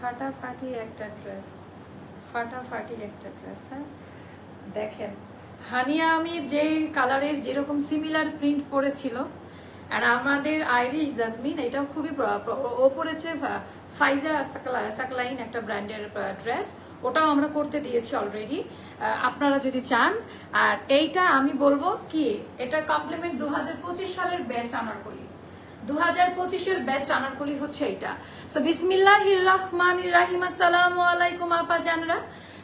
ফাটাফাটি একটা ড্রেস। ফাটাফাটি একটা ড্রেস হ্যাঁ? দেখেন, হানিয়া আমির যে কালারের যেরকম সিমিলার প্রিন্ট পরেছিল আর আমাদের আইরিশ জাসমিন এটাও খুবই ও পরেছে ফাইজা সাকলাইন একটা ব্র্যান্ডের ড্রেস ওটাও আমরা করতে দিয়েছি অলরেডি আপনারা যদি চান। আর এইটা আমি বলব কি, এটা কমপ্লিমেন্ট দু হাজার পঁচিশ সালের বেস্ট আনারকলি দু পঁচিশের বেস্ট আনারকলি হচ্ছে এটা সো বিসমিল্লাহ রহমান রাহিম, আসসালামু আলাইকুম আপা জানরা।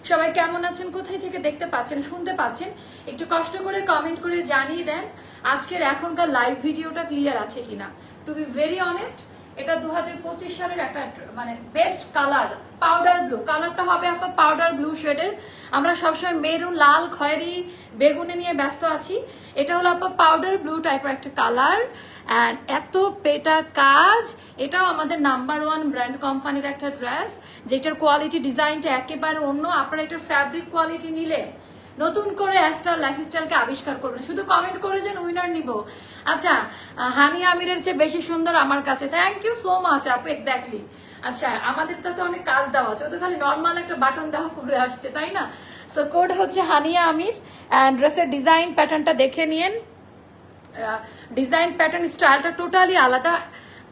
সবাই কেমন আছেন? কোথায় থেকে দেখতে পাচ্ছেন, শুনতে পাচ্ছেন? একটু কষ্ট করে কমেন্ট করে জানিয়ে দেন, আজকের এখনকার লাইভ ভিডিওটা ক্লিয়ার আছে কিনা। টু বি ভেরি অনেস্ট এটা দুহাজার পঁচিশ সালের একটা মানে বেস্ট কালার পাউডার ব্লু কালারটা হবে আপনার পাউডার ব্লু শেডের আমরা সবসময় মেরুন, লাল, খয়েরি, বেগুনে নিয়ে ব্যস্ত আছি। এটা হলো আপনার পাউডার ব্লু টাইপের একটা কালার অ্যান্ড এত পেটা কাজ, এটাও আমাদের নাম্বার ওয়ান ব্র্যান্ড কোম্পানির একটা ড্রেস যেটার কোয়ালিটি ডিজাইনটা একেবারে অন্য। আপনারা এটার ফ্যাব্রিক কোয়ালিটি নিলে নতুন করে অ্যাস্টার লাইফস্টাইলকে আবিষ্কার করবেন। শুধু কমেন্ট করে যেন উইনার নিব। আচ্ছা হানি আমিরের চেয়ে বেশি সুন্দর আমার কাছে। থ্যাংক ইউ সো মাচ আপু এক্স্যাক্টলি আচ্ছা আমাদের তো অনেক কাজ দেওয়া আছে। তো খালি নর্মাল একটা বাটন দেওয়া পরে আসছে, তাই না? সো কোড হচ্ছে হানিয়া আমির অ্যান্ড ড্রেসের ডিজাইন প্যাটার্নটা দেখে নিয়েন। ডিজাইন প্যাটার্ন স্টাইলটা টোটালি আলাদা।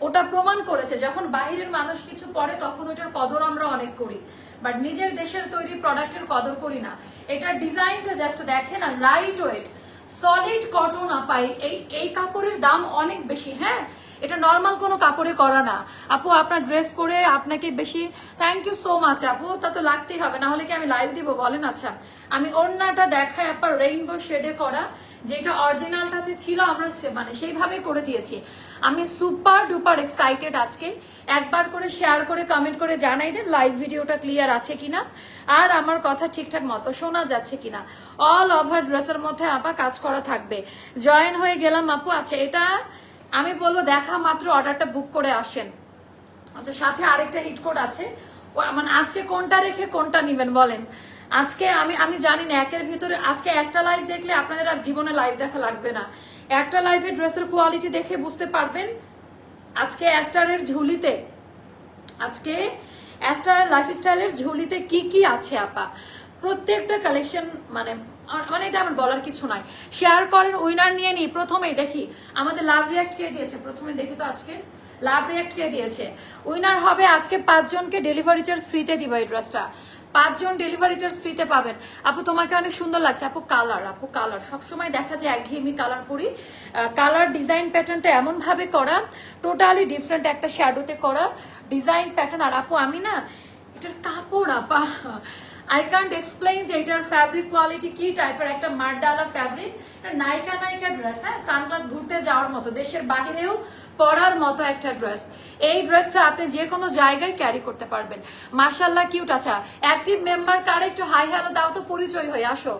ওটা প্রমাণ করেছে, যখন বাহিরের মানুষ কিছু পরে, তখন ওটার কদর আমরা অনেক করি। বাট নিজের দেশের তৈরি প্রোডাক্টের কদর করি না। এটার ডিজাইনটা জাস্ট দেখেন আর লাইট ওয়েট সলিড কটন আপাই এই এই কাপড়ের দাম অনেক বেশি হ্যাঁ? এটা নর্মাল কোনো কাপড়ে করা না। আপু, আপনার ড্রেস পরে আপনাকে বেশি থ্যাংক ইউ সো মাচ আপু, তা তো লাগতেই হবে, না হলে কি আমি লাইভ দিব, বলেন আচ্ছা। আমি ওড়নাটা দেখাই আপনার রেইনবো শেডে করা। যেটা অরিজিনালটাতে ছিল, আমরা মানে সেইভাবে করে দিয়েছি। আমি সুপার ডুপার এক্সাইটেড আজকে। একবার করে শেয়ার করে কমেন্ট করে জানাই দেন লাইভ ভিডিওটা ক্লিয়ার আছে কিনা। আর আমার কথা ঠিকঠাক মতো শোনা যাচ্ছে কিনা। অল ওভার ড্রেসের মধ্যে আপা কাজ করা থাকবে। জয়েন হয়ে গেলাম আপু। আচ্ছা এটা আমি বলব দেখা মাত্র অর্ডারটা বুক করে আসেন। আচ্ছা সাথে আরেকটা হিট কোড আছে। মানে আজকে কোনটা রেখে কোনটা নিবেন বলেন। আজকে আমি আমি জানি না, একের ভিতরে আজকে একটা লাইভ দেখলে আপনাদের আর জীবনে লাইভ দেখা লাগবে না। একটা লাইভে ড্রেসের কোয়ালিটি দেখে বুঝতে পারবেন, আজকে অ্যাস্টারের ঝুলিতে, আজকে অ্যাস্টার লাইফস্টাইলের ঝুলিতে কি কি আছে আপা? প্রত্যেকটা কালেকশন মানে মানে এটা আমার বলার কিছু নাই। শেয়ার করেন উইনার নিয়ে নিই প্রথমেই দেখি, আমাদের লাভ রিয়াক্ট কে দিয়েছে? প্রথমে দেখি তো আজকে। লাভ রিয়াক্ট কে দিয়েছে। উইনার হবে আজকে পাঁচজনকে ডেলিভারি চার্জ ফ্রিতে দিব এই ড্রেসটা পাঁচজন ডেলিভারি চার্জ ফ্রিতে পাবেন। আপু, তোমাকে অনেক সুন্দর লাগছে। আপু কালার আপু কালার সবসময় দেখা যায় একঘেয়েমি কালার পরি। কালার ডিজাইন প্যাটার্নটা এমন ভাবে করা টোটালি ডিফারেন্ট একটা শ্যাডোতে করা ডিজাইন প্যাটার্ন আর আপু, আমি না, এটার কাপড়, আপা আই কান্ট এক্সপ্লেইন যে এটার ফ্যাব্রিক কোয়ালিটি কি টাইপের একটা মারডালা ফ্যাব্রিক নায়িকা নায়িকা ড্রেস হ্যাঁ সানগ্লাস ঘুরতে যাওয়ার মতো। দেশের বাহিরেও পরার মতো একটা ড্রেস এই ড্রেসটা আপনি যে কোনো জায়গায় ক্যারি করতে পারবেন। মার্শাল্লাহ কিউট আচ্ছা অ্যাক্টিভ মেম্বার কার একটু হাই হ্যালো দাও তো পরিচয় হয়ে, আসো।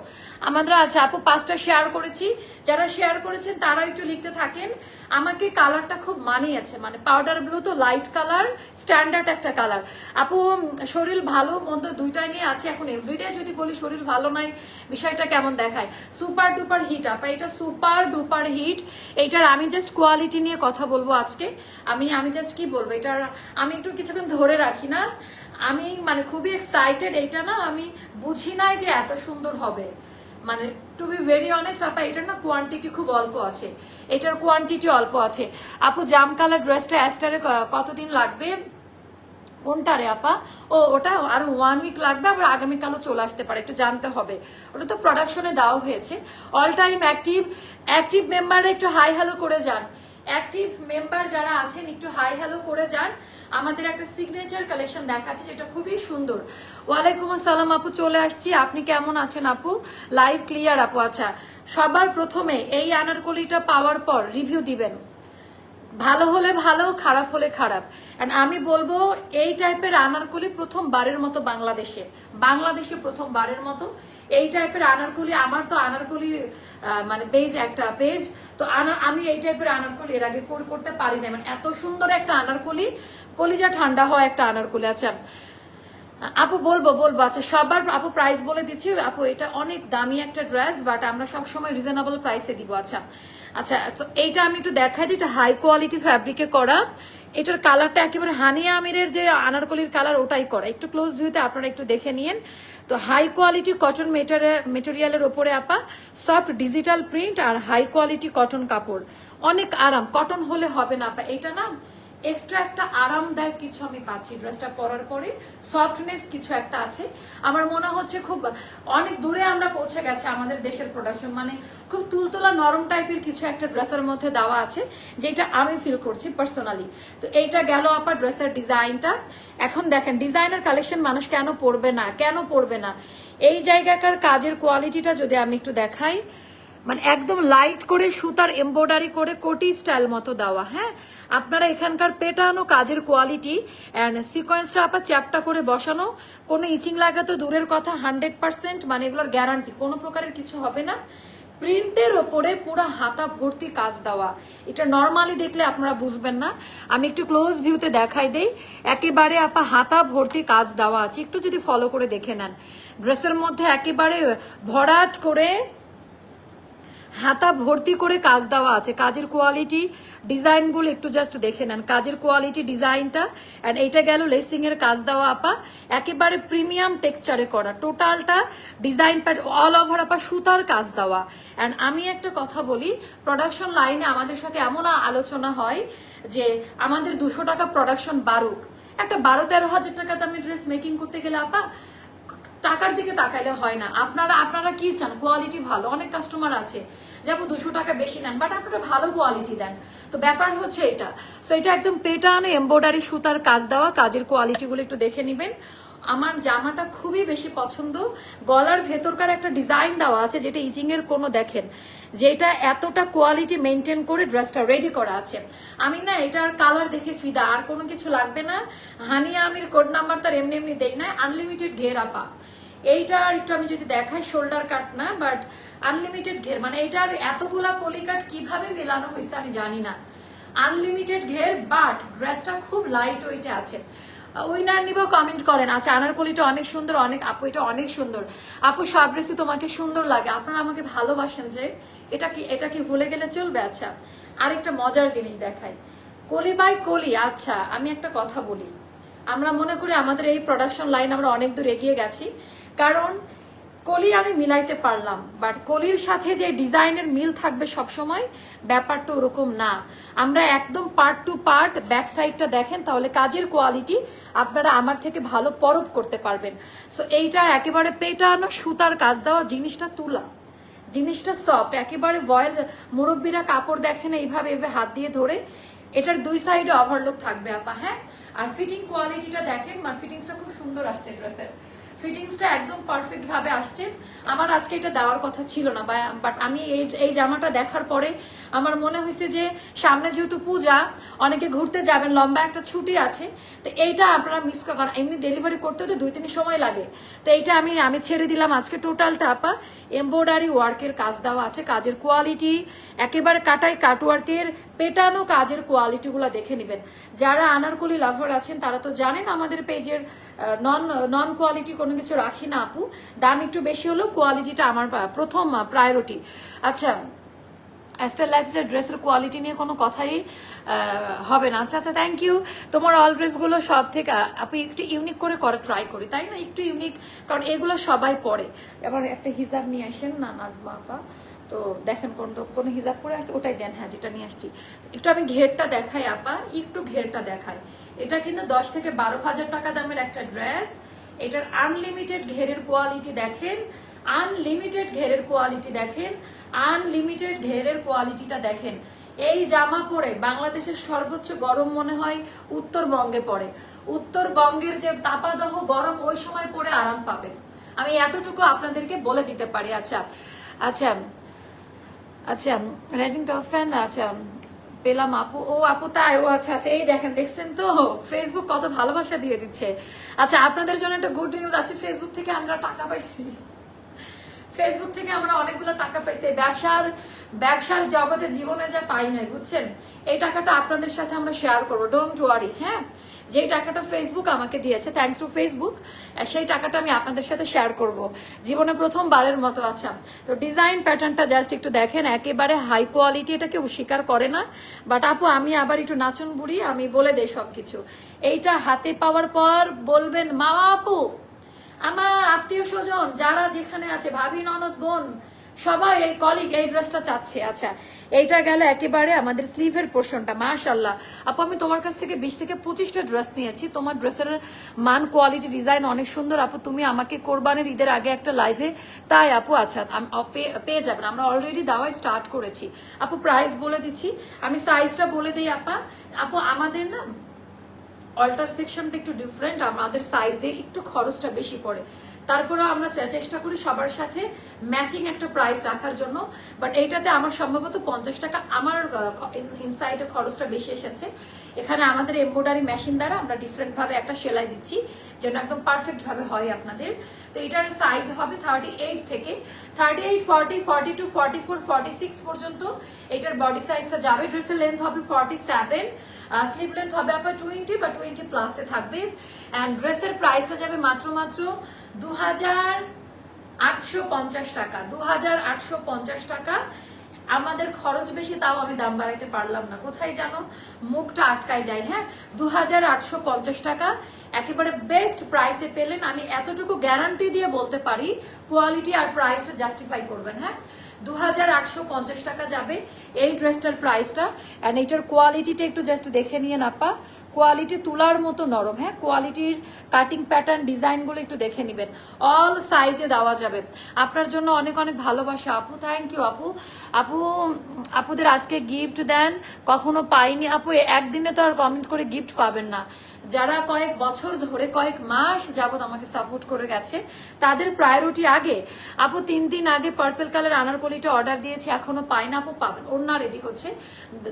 আমাদের আছে, আপু পাঁচটা শেয়ার করেছি। যারা শেয়ার করেছেন তারা একটু লিখতে থাকেন। আমাকে কালারটা খুব মানিয়েছে মানে পাউডার ব্লু তো লাইট কালার স্ট্যান্ডার্ড একটা কালার আপু শরীর ভালো, মন্দ দুইটাই নিয়ে আছে। এখন এভরিডে যদি বলি শরীর ভালো নাই, বিষয়টা কেমন দেখায়? সুপার ডুপার হিট আপা, এটা সুপার ডুপার হিট এইটার আমি জাস্ট কোয়ালিটি নিয়ে কথা বলব আজকে। আমি আমি জাস্ট কি বলব? এটার আমি একটু কিছুক্ষণ ধরে রাখি না। আমি মানে খুবই এক্সাইটেড এইটা না আমি বুঝি নাই যে এত সুন্দর হবে। মানে টু বি ভেরি অনেস্ট আপা, এটার না কোয়ান্টিটি খুব অল্প আছে। এটার কোয়ান্টিটি অল্প আছে। আপু জাম কালার ড্রেসটা অ্যাস্টারে কতদিন লাগবে? কোনটা রে আপা? ও, ওটা আর ওয়ান উইক লাগবে, আবার আগামীকালও চলে আসতে পারে, একটু জানতে হবে। ওটা তো প্রোডাকশনে দেওয়া হয়েছে। অল টাইম অ্যাক্টিভ অ্যাক্টিভ মেম্বাররা একটু হাই হ্যালো করে যান। অ্যাক্টিভ মেম্বার যারা আছেন, একটু হাই হ্যালো করে যান। আমাদের একটা সিগনেচার কালেকশন দেখাচ্ছে, যেটা খুবই সুন্দর। ওয়ালাইকুম আসসালাম আপু, চলে আসছি। আপনি কেমন আছেন আপু? লাইভ ক্লিয়ার আপু আচ্ছা। সবার প্রথমে এই আনারকলিটা পাওয়ার পর রিভিউ দিবেন। ভালো হলে ভালো, খারাপ হলে খারাপ। And আমি বলব, এই টাইপের আনারকলি প্রথম বারের মতো বাংলাদেশে। বাংলাদেশে প্রথম বারের মতো। এই টাইপের আনারকলি, আমার তো আনারকলি মানে পেজ একটা পেজ তো আমি এই টাইপের আনারকলি এর আগে কর- করতে পারি না মানে এত সুন্দর একটা আনারকলি, কলিজা ঠান্ডা হয় একটা আনারকলি আচ্ছা আপু বলব বলব আচ্ছা সবার আপু প্রাইস বলে দিচ্ছি। আপু, এটা অনেক দামি একটা ড্রেস বাট আমরা সবসময় রিজনেবল প্রাইসে দিব আচ্ছা। আচ্ছা তো এইটা আমি একটু দেখাই দিই, এটা হাই কোয়ালিটি ফ্যাব্রিকে করা। এটার কালারটা একেবারে হানিয়া আমিরের যে আনারকলির কালার ওটাই করা। একটু ক্লোজ ভিউতে আপনারা একটু দেখে নিন। তো হাই কোয়ালিটি কটন মেটেরিয়ালের ওপরে আপা সফট ডিজিটাল প্রিন্ট আর হাই কোয়ালিটি কটন কাপড়। অনেক আরাম। কটন হলে হবে না আপা। এটা না এক্সট্রা একটা আরামদায়ক কিছু আমি পাচ্ছি ড্রেসটা পরার পরে। সফটনেস কিছু একটা আছে। আমার মনে হচ্ছে খুব অনেক দূরে আমরা পৌঁছে গেছে আমাদের দেশের প্রোডাকশন মানে খুব তুলতুলা নরম টাইপের কিছু একটা ড্রেসের মধ্যে দেওয়া আছে, যেটা আমি ফিল করছি পার্সোনালি তো এইটা গেল আপার ড্রেসের ডিজাইনটা এখন দেখেন ডিজাইনের কালেকশন মানুষ কেন পরবে না, কেন পরবে না? এই জায়গাকার কাজের কোয়ালিটিটা যদি আমি একটু দেখাই মানে একদম লাইট করে, সুতার এমব্রয়ডারি করে, কোটি স্টাইল মতো দেওয়া হ্যাঁ? আপনারা এখানকার পেটানো কাজের কোয়ালিটি অ্যান্ড সিকোয়েন্সটা আবার চ্যাপটা করে বসানো। কোনো ইচিং লাগা তো দূরের কথা হান্ড্রেড পার্সেন্ট মানে এগুলোর গ্যারান্টি কোনো প্রকারের কিছু হবে না। প্রিন্টের ওপরে পুরো হাতা ভর্তি কাজ দেওয়া। এটা নর্মালি দেখলে আপনারা বুঝবেন না। আমি একটু ক্লোজ ভিউতে দেখাই দেই। একেবারে আপা হাতা ভর্তি কাজ দেওয়া আছে। একটু যদি ফলো করে দেখে নেন। ড্রেসের মধ্যে একেবারে ভরাট করে হাতা ভর্তি করে কাজ দেওয়া আছে। কাজের কোয়ালিটি ডিজাইনগুলো একটু জাস্ট দেখে নেন। কাজের কোয়ালিটি ডিজাইনটা অ্যান্ড এইটা গেল লেসিং এর কাজ দেওয়া আপা। একেবারে প্রিমিয়াম টেক্সচারে করা। টোটালটা ডিজাইন প্যাড অল ওভার আপা সুতার কাজ দেওয়া। অ্যান্ড আমি একটা কথা বলি প্রোডাকশন লাইনে আমাদের সাথে এমন আলোচনা হয় যে আমাদের দুশো টাকা প্রোডাকশন বারুক একটা বারো তেরো হাজার টাকা দামি ড্রেস মেকিং করতে গেলে আপা টাকার দিকে তাকাইলে হয় না। আপনারা আপনারা কি চান? কোয়ালিটি ভালো। অনেক কাস্টমার আছে যেমন দুশো টাকা বেশি নেন বাট আপনারা ভালো কোয়ালিটি দেন। তো ব্যাপার হচ্ছে এটা। তো এটা একদম পেটানো এম্ব্রয়ডারি সুতার কাজ দেওয়া, কাজের কোয়ালিটিগুলো একটু দেখে নেবেন। আমার জামাটা খুবই বেশি পছন্দ। গলার ভেতরকার একটা ডিজাইন দেওয়া আছে যেটা ইচিং এর কোনো দেখেন। যেটা এতটা কোয়ালিটি মেনটেন করে ড্রেসটা রেডি করা আছে। আমি না এটার কালার দেখে ফিদা, আর কোনো কিছু লাগবে না। হানিয়া আমির কোড নাম্বার তার এমনি এমনি দেই না আনলিমিটেড ঘের আপা। এইটার একটু আমি যদি দেখাই শোল্ডার কাট না বাট আনলিমিটেড ঘের। মানে এটার এতগুলা কলি কাট কীভাবে মেলানো হয়েছে আমি জানি না। আনলিমিটেড ঘের বাট ড্রেসটা খুব লাইট ওয়েটে আছে। উইনার নিব কমেন্ট করেন। আচ্ছা আনারকলিটা অনেক সুন্দর, অনেক, আপু, এটা অনেক সুন্দর। আপু, সব রেসি তোমাকে সুন্দর লাগে। আপনারা আমাকে ভালোবাসেন যে, এটা কি এটা কি ভুলে গেলে চলবে? আচ্ছা আরেকটা মজার জিনিস দেখাই। কলি বাই কলি আচ্ছা আমি একটা কথা বলি। আমরা মনে করি আমাদের এই প্রোডাকশন লাইন আমরা অনেক দূর এগিয়ে গেছি। কারণ কলি আমি মিলাইতে পারলাম বাট কলির সাথে যে ডিজাইনের মিল থাকবে সব সময় ব্যাপারটা ওরকম না। আমরা একদম পার্ট টু পার্ট ব্যাক সাইডটা দেখেন, তাহলে কাজের কোয়ালিটি আপনারা আমার থেকে ভালো পরব করতে পারবেন। সো এইটার একেবারে পেটানো সুতার কাজ দেওয়া জিনিসটা তুলা। জিনিসটা সফট একেবারে ভয়েল মুরব্বীরা কাপড় দেখেন এইভাবে এভাবে হাত দিয়ে ধরে। এটার দুই সাইডে ওভারলুক থাকবে, আপা হ্যাঁ? আর ফিটিং কোয়ালিটিটা দেখেন মানে ফিটিংসটা খুব সুন্দর আসছে ড্রেসের ফিটিংসটা একদম পারফেক্ট ভাবে আসছে। আমার আজকে এটা দেওয়ার কথা ছিল না বাট আমি এই এই জামাটা দেখার পরে আমার মনে হয়েছে যে সামনে যেহেতু পূজা, অনেকে ঘুরতে যাবেন, লম্বা একটা ছুটি আছে, তো এইটা আপনারা মিস করেন এমনি ডেলিভারি করতে তো দুই তিন সময় লাগে। তো এইটা আমি আমি ছেড়ে দিলাম আজকে টোটালটা আপা। এমব্রয়ডারি ওয়ার্কের কাজ দেওয়া আছে, কাজের কোয়ালিটি একেবারে কাটাই কাটওয়ার্কের পেটানো কাজের কোয়ালিটিগুলো দেখে নেবেন। যারা আনারকলি লাভার আছেন, তারা তো জানেন আমাদের পেজের নন নন কোয়ালিটি কোনো কিছু রাখি না আপু। দাম একটু বেশি হলেও কোয়ালিটিটা আমার প্রথম প্রায়োরিটি আচ্ছা অ্যাস্টার লাইফস্টাইল ড্রেসের কোয়ালিটি নিয়ে কোনো কথাই হবে না। আচ্ছা আচ্ছা থ্যাংক ইউ তোমার অল ড্রেসগুলো সব থেকে আপনি একটু ইউনিক করে করা ট্রাই করি, তাই না? একটু ইউনিক কারণ এগুলো সবাই পরে। এবার একটা হিসাব নিয়ে আসেন না, নাজমা আপা। তো দেখেন কোন কোন হিসাব করে আসছে, ওটাই দেন হ্যাঁ যেটা নিয়ে আসছি। একটু আমি ঘেরটা দেখাই, আপা, একটু ঘেরটা দেখাই। এটা কিন্তু দশ থেকে বারো হাজার টাকা দামের একটা ড্রেস। এটার আনলিমিটেড ঘেরের কোয়ালিটি দেখেন আনলিমিটেড ঘেরের কোয়ালিটি দেখেন আনলিমিটেড ঘেরের কোয়ালিটিটা দেখেন। এই জামা পরে বাংলাদেশের সর্বোচ্চ গরম মনে হয় উত্তরবঙ্গে পড়ে। উত্তরবঙ্গের যে তাপাদহ গরম ওই সময় পরে আরাম পাবেন। আমি এতটুকু আপনাদেরকে বলে দিতে পারি। আচ্ছা আচ্ছা আচ্ছা রাইজিং ফ্যান আচ্ছা পেলাম আপু। ও আপু তাই, ও আচ্ছা আচ্ছা এই দেখেন, দেখছেন তো? ফেসবুক কত ভালোবাসা দিয়ে দিচ্ছে। আচ্ছা আপনাদের জন্য একটা গুড নিউজ আছে ফেসবুক থেকে আমরা টাকা পাইছি। ফেসবুক থেকে আমরা অনেকগুলো টাকা পাইছি। ব্যবসার ব্যবসার জগতে জীবনে যা পাই নাই, বুঝছেন? এই টাকাটা আপনাদের সাথে আমরা শেয়ার করব ডোন্ট ওয়ারি হ্যাঁ? যেই টাকাটা ফেসবুক আমাকে দিয়েছে থ্যাঙ্কস টু ফেসবুক সেই টাকাটা আমি আপনাদের সাথে শেয়ার করব। জীবনে প্রথমবারের মতো আচ্ছা। তো ডিজাইন প্যাটার্নটা জাস্ট একটু দেখেন, একেবারে হাই কোয়ালিটি এটা কেউ স্বীকার করে না। বাট আপু, আমি আবার একটু নাচন বুড়ি, আমি বলে দেই সবকিছু। এইটা হাতে পাওয়ার পর বলবেন, মা আপু, আমার আত্মীয় স্বজন, যারা যেখানে আছে, ভাবি ননদ, বোন সবাই, এই কলিগ এই ড্রেসটা চাচ্ছে। আচ্ছা এইটা গেলে একেবারে আমাদের স্লিভের পোর্শনটা মাশাল্লাহ আপু, আমি তোমার কাছ থেকে বিশ থেকে পঁচিশটা ড্রেস নিয়েছি। তোমার ড্রেসের মান কোয়ালিটি ডিজাইন অনেক সুন্দর। আপু, তুমি আমাকে কোরবানের ঈদের আগে একটা লাইভে তাই আপু আচ্ছা পেয়ে যাবেন। আমরা অলরেডি দাওয়াই স্টার্ট করেছি। আপু প্রাইস বলে দিচ্ছি। আমি সাইজটা বলে দিই, আপা। আপু, আমাদের না অল্টার সেকশনটা একটু ডিফারেন্ট আমাদের সাইজে একটু খরচটা বেশি পড়ে। তারপরেও আমরা চেষ্টা করি সবার সাথে ম্যাচিং একটা প্রাইস রাখার জন্য বাট এইটাতে আমার সম্ভবত পঞ্চাশ টাকা আমার ইনসাইডে খরচটা বেশি এসেছে। এখানে আমাদের এমব্রয়ডারি মেশিন দ্বারা আমরা ডিফারেন্ট ভাবে একটা সেলাই দিচ্ছি, যেন একদম পারফেক্ট ভাবে হয় আপনাদের। তো এটার সাইজ হবে থার্টি এইট থেকে thirty eight forty forty two forty four forty six পর্যন্ত এটার বডি সাইজটা যাবে ড্রেসের লেন্থ হবে ফর্টি সেভেন স্লিপ লেন্থ হবে আপনার টোয়েন্টি বা টোয়েন্টি প্লাসে থাকবে। অ্যান্ড ড্রেসের প্রাইসটা যাবে মাত্র মাত্র দু হাজার আটশো পঞ্চাশ টাকা। দু হাজার আটশো পঞ্চাশ টাকা। আমাদের খরচ বেশি, তাও আমি দাম বাড়াইতে পারলাম না। কোথায় জানো? মুখটা আটকায় যায় হ্যাঁ? দু হাজার আটশো পঞ্চাশ টাকা। একেবারে বেস্ট প্রাইসে পেলেন। আমি এতটুকু গ্যারান্টি দিয়ে বলতে পারি কোয়ালিটি আর প্রাইসটা জাস্টিফাই করবেন হ্যাঁ? দু হাজার আটশো পঞ্চাশ টাকা যাবে এই ড্রেসটার প্রাইসটা। অ্যান্ড এইটার কোয়ালিটিটা একটু জাস্ট দেখে নিয়ে নাপা কোয়ালিটি তুলার মতো নরম হ্যাঁ? কোয়ালিটির কাটিং প্যাটার্ন ডিজাইনগুলো একটু দেখে নেবেন। অল সাইজে দেওয়া যাবে। আপনার জন্য অনেক অনেক ভালোবাসা। আপু থ্যাংক ইউ আপু। আপু, আপুদের আজকে গিফট দেন। কখনো পাইনি। আপু, একদিনে তো আর কমেন্ট করে গিফট পাবেন না। যারা কয়েক বছর ধরে, কয়েক মাস যাবত আমাকে সাপোর্ট করে গেছে, তাদের প্রায়োরিটি আগে। আপু, তিন দিন আগে পার্পল কালার আনারকলিটা অর্ডার দিয়েছি, এখনও পাই না আপু, পাবেন। ওড়না রেডি হচ্ছে।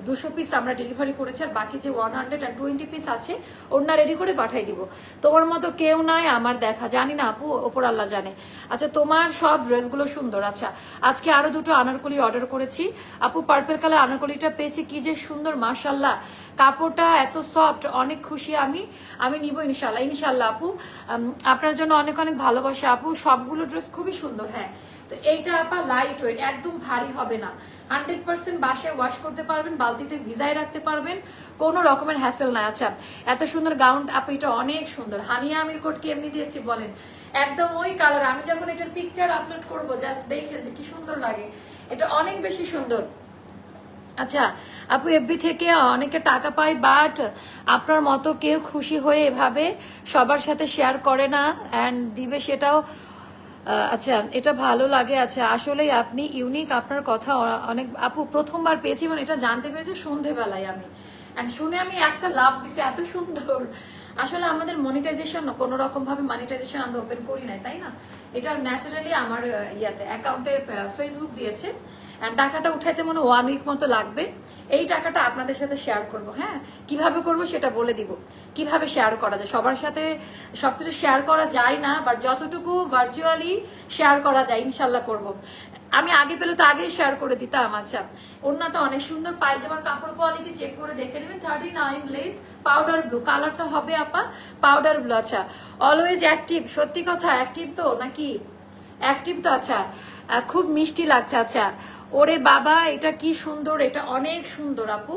দুশো পিস আমরা ডেলিভারি করেছি, আর বাকি যে one hundred and twenty piece আছে ওড়না রেডি করে পাঠাই দিব। তোমার মতো কেউ নাই আমার দেখা। জানি না আপু, ওপর আল্লাহ জানে। আচ্ছা তোমার সব ড্রেসগুলো সুন্দর। আচ্ছা আজকে আরও দুটো আনারকলি অর্ডার করেছি। আপু পার্পল কালার আনারকলিটা পেয়েছি, কি যে সুন্দর মার্শাল্লাহ কাপড়টা এত সফট অনেক খুশি আমি। আমি নিব ইনশাল্লাহ ইনশাল্লাহ আপু আপনার জন্য অনেক অনেক ভালোবাসা আপু। সবগুলো ড্রেস খুবই সুন্দর হ্যাঁ। তো এইটা আপা লাইট ওয়েট একদম ভারী হবে না। হান্ড্রেড পার্সেন্ট বাসায় ওয়াশ করতে পারবেন, বালতিতে ভিজায় রাখতে পারবেন, কোনো রকমের হ্যাসেল নাই আচ্ছা এত সুন্দর গাউন আপু, এটা অনেক সুন্দর। হানিয়া আমির কোট কি এমনি দিয়েছি বলেন? একদম ওই কালার আমি যখন এটার পিকচার আপলোড করব জাস্ট দেখেন যে কি সুন্দর লাগে। এটা অনেক বেশি সুন্দর। আচ্ছা আপু এফবি থেকে অনেকে টাকা পায় বাট আপনার মতো কেউ খুশি হয়ে এভাবে সবার সাথে শেয়ার করে না। অ্যান্ড দিবে সেটাও আচ্ছা এটা ভালো লাগে। আচ্ছা আসলেই আপনি ইউনিক আপনার কথা অনেক, আপু প্রথমবার পেয়েছি মানে এটা জানতে পেরেছি সন্ধেবেলায় আমি। অ্যান্ড শুনে আমি একটা লাভ দিছি, এত সুন্দর। আসলে আমাদের মনিটাইজেশন কোনো রকম ভাবে মনিটাইজেশন আমরা ওপেন করি নাই, তাই না? এটা ন্যাচারালি আমার ইয়াতে অ্যাকাউন্টে ফেসবুক দিয়েছে। টাকাটা উঠাইতে মনে ওয়ান উইক মতো লাগবে। এই টাকাটা আপনাদের সাথে শেয়ার করব হ্যাঁ? কীভাবে করব সেটা বলে দিব। কীভাবে শেয়ার করা যায়? সবার সাথে সবকিছু শেয়ার করা যায় না বাট যতটুকু ভার্চুয়ালি শেয়ার করা যায়, ইনশাল্লাহ করব। আমি আগে পেলে তো আগেই শেয়ার করে দিতাম আচ্ছা। ওড়নাটা অনেক সুন্দর, পায়জামার কাপড় কোয়ালিটি চেক করে দেখে নেবেন। Thirty nine length powder blue কালারটা হবে আপা পাউডার ব্লু আচ্ছা। অলওয়েজ অ্যাক্টিভ সত্যি কথা অ্যাক্টিভ তো নাকি? অ্যাক্টিভ তো আচ্ছা। খুব মিষ্টি লাগছে আচ্ছা। ওরে বাবা, এটা কি সুন্দর, এটা অনেক সুন্দর আপু।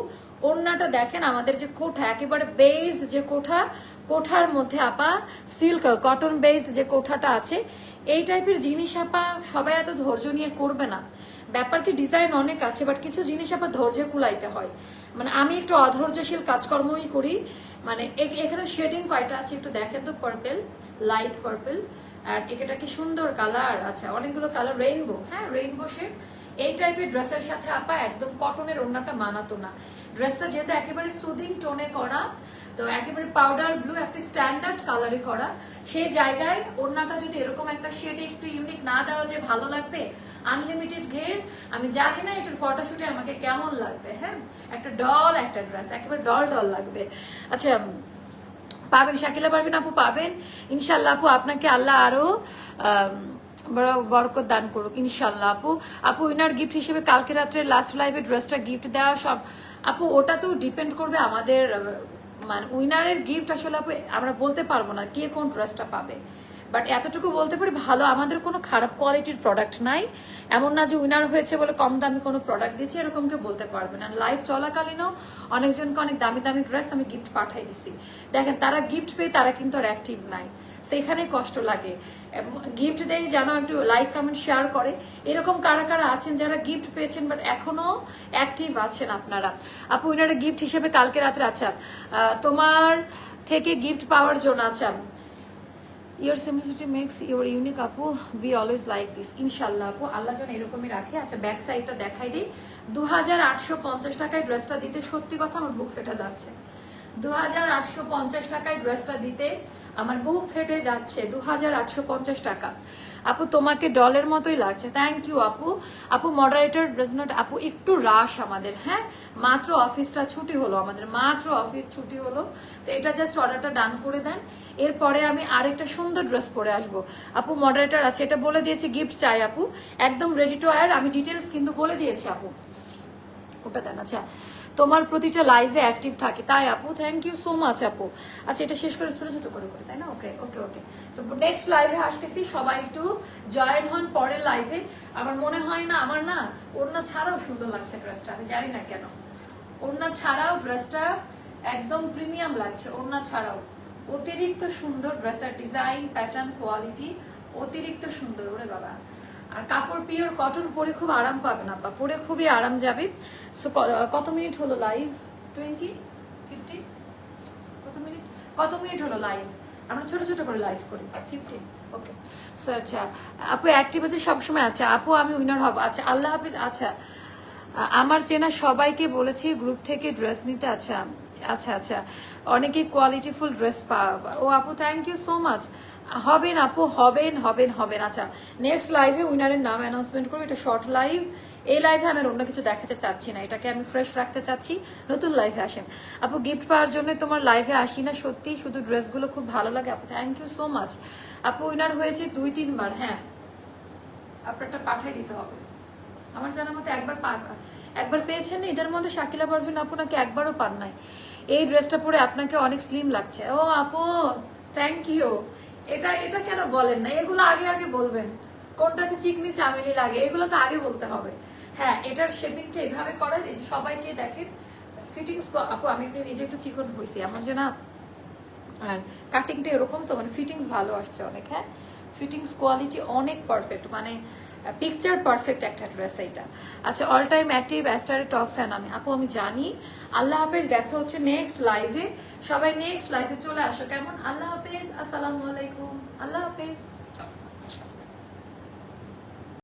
ওড়নাটা দেখেন আমাদের যে কোঠা, একেবারে বেজ যে কোঠা, কোঠার মধ্যে আপা সিল্ক কটন বেসড যে কোঠাটা আছে, এই টাইপের জিনিস আপা সবাই এত ধৈর্য নিয়ে করবে না। ব্যাপার কি ডিজাইন অনেক আছে বাট কিছু জিনিস আবার ধৈর্য কুলাইতে হয়। মানে আমি একটু অধৈর্যশীল কাজকর্মই করি। মানে এখানে শেডিং কয়টা আছে একটু দেখেন তো পার্পেল লাইট পার্পেল আর এটা কি সুন্দর কালার আচ্ছা অনেকগুলো কালার রেইনবো হ্যাঁ রেইনবো শেড এই টাইপের ড্রেসের সাথে আপা একদম কটনের ওড়নাটা মানাতো না। ড্রেসটা যেহেতু একেবারে সুদিং টোনে করা তো একেবারে পাউডার ব্লু একটা স্ট্যান্ডার্ড কালারে করা সেই জায়গায় ওড়নাটা যদি এরকম একটা শেডে একটু ইউনিক না দেওয়া যে ভালো লাগবে? আনলিমিটেড ঘের। আমি জানি না এটার ফটোশুটে আমাকে কেমন লাগবে হ্যাঁ? একটা ডল একটা ড্রেস একেবারে ডল ডল লাগবে। আচ্ছা পাবেন শাকিলা পারবেন আপু পাবেন। ইনশাল্লাহ আপু আপনাকে আল্লাহ আরও আম, বড় বরকত দান করুক ইনশাল্লাহ আপু আপু ইনার গিফট হিসেবে কালকে রাত্রে লাস্ট লাইভে ড্রেসটা গিফট দেওয়া সব আপু ওটা তো ডিপেন্ড করবে আমাদের মানে উইনারের গিফট আসলে আপু, আমরা বলতে পারব না কে কোন ড্রেসটা পাবে। বাট এতটুকু বলতে পারি, ভালো, আমাদের কোনো খারাপ কোয়ালিটির প্রোডাক্ট নাই। এমন না যে উইনার হয়েছে বলে কম দামি কোনো প্রোডাক্ট দিচ্ছি এরকম কেউ বলতে পারবে না। লাইভ চলাকালীনও অনেকজনকে অনেক দামি দামি ড্রেস আমি গিফট পাঠাই দিছি। দেখেন, তারা গিফট পেয়ে তারা কিন্তু আর অ্যাক্টিভ নাই। সেখানে কষ্ট লাগে। গিফট দেয় যেন একটু লাইক কমেন্ট শেয়ার করে। এরকম কারা কারা আছেন যারা গিফট পেয়েছেন বাট এখনও অ্যাক্টিভ আছেন আপনারা? আপু উইনারা গিফট হিসেবে কালকে রাত্রে আচ্ছা তোমার থেকে গিফট পাওয়ার জন্য আচ্ছা your simplicity makes your unique আপু। বি অলওয়েজ লাইক দিস ইনশাল্লাহ আপু, আল্লাহ যেন এরকমই রাখে। আচ্ছা ব্যাক সাইডটা দেখাই দিই। দু হাজার আটশো পঞ্চাশ টাকায় ড্রেসটা দিতে সত্যি কথা আমার বুক ফেটে যাচ্ছে। দু হাজার আটশো পঞ্চাশ টাকায় ড্রেসটা দিতে আমার বুক ফেটে যাচ্ছে দু হাজার আটশো পঞ্চাশ টাকা। আপু, তোমাকে ডলের মতোই লাগছে। থ্যাংক ইউ আপু। আপু মডারেটর নট আপু, একটু রাশ আমাদের হ্যাঁ? মাত্র অফিসটা ছুটি হলো আমাদের, মাত্র অফিস ছুটি হলো। তো এটা জাস্ট অর্ডারটা ডান করে দেন। এরপরে আমি আরেকটা সুন্দর ড্রেস পরে আসব। আপু মডারেটর আছে, এটা বলে দিয়েছি গিফট চাই, আপু। একদম রেডি টু আয়ার আমি ডিটেলস কিন্তু বলে দিয়েছি, আপু। ওটা দেন আচ্ছা। তোমার প্রতিটা লাইভে অ্যাক্টিভ থাকে। তাই আপু থ্যাংক ইউ সো মাচ আপু। আচ্ছা এটা শেষ করে ছোট ছোট করে করে, তাই না? ওকে ওকে ওকে তো নেক্সট লাইভে আসতেছি, সবাই একটু জয়েন হন পরের লাইভে আমার মনে হয় না, আমার না, ওড়না ছাড়াও সুন্দর লাগছে ড্রেসটা আমি জানি না কেন। ওড়না ছাড়াও ড্রেসটা একদম প্রিমিয়াম লাগছে, ওড়না ছাড়াও। অতিরিক্ত সুন্দর ড্রেসের ডিজাইন প্যাটার্ন কোয়ালিটি অতিরিক্ত সুন্দর, ওরে বাবা। আর কাপড় পিওর কটন পরে খুব আরাম পাবেন আপা। পরে খুবই আরাম যাবে। ক- কত মিনিট হলো লাইভ টোয়েন্টি ফিফটি কত মিনিট? কত মিনিট হলো লাইভ আমরা ছোট ছোট করে লাইভ করি। ফিফটিন ওকে স্যার আচ্ছা আপু অ্যাক্টিভ আছে সবসময় আছে। আপু, আমি উইনার হব। আচ্ছা আল্লাহ হাফিজ আচ্ছা আমার চেনা সবাইকে বলেছি গ্রুপ থেকে ড্রেস নিতে আচ্ছা। আচ্ছা আচ্ছা। অনেকে কোয়ালিটিফুল ড্রেস পাওয়া। ও আপু থ্যাংক ইউ সো মাচ হবেন আপু, হবেন হবেন হবেন। আচ্ছা নেক্সট লাইভে উইনারের নাম অ্যানাউন্সমেন্ট করব। এটা শর্ট লাইভ এই লাইভে আমি অন্য কিছু দেখাতে চাচ্ছি না। এটাকে আমি ফ্রেশ রাখতে চাচ্ছি। নতুন লাইভে আসেন। আপু গিফট পাওয়ার জন্য তোমার লাইভে আসি না, সত্যি। শুধু ড্রেসগুলো খুব ভালো লাগে। আপু থ্যাংক ইউ সো মাচ আপু উইনার হয়েছে দুই তিনবার হ্যাঁ। আপনারটা পাঠিয়ে দিতে হবে। আমার জানা মতো একবার পা- একবার পেয়েছেন এদের মধ্যে শাকিলা পারভিন আপু নাকি একবারও পান নাই? এই ড্রেসটা পরে আপনাকে অনেক স্লিম লাগছে। ও আপু থ্যাংক ইউ এটা এটা কেন বলেন না? এগুলো আগে আগে বলবেন। কোনটাতে চিকনি চামেলি লাগে, এগুলো তো আগে বলতে হবে। হ্যাঁ এটার শেপিংটা এভাবে করা যে সবাইকে দেখেন। ফিটিংস আপু, আমি একটু নিজে একটু চিকন হয়েছি। এমন যে না, আর কাটিংটা এরকম তো মানে ফিটিংস ভালো আসছে অনেক হ্যাঁ? ফিটিংস কোয়ালিটি অনেক পারফেক্ট মানে পিকচার পারফেক্ট একটা ড্রেস এইটা আচ্ছা অল টাইম অ্যাক্টিভ অ্যাস্টারের টপ ফ্যান আমি। আপু, আমি জানি। আল্লাহ হাফেজ, দেখা হচ্ছে নেক্সট লাইভে সবাই নেক্সট লাইভে চলে আসো। কেমন? আল্লাহ হাফেজ, আসসালামু আলাইকুম। আল্লাহ হাফেজ।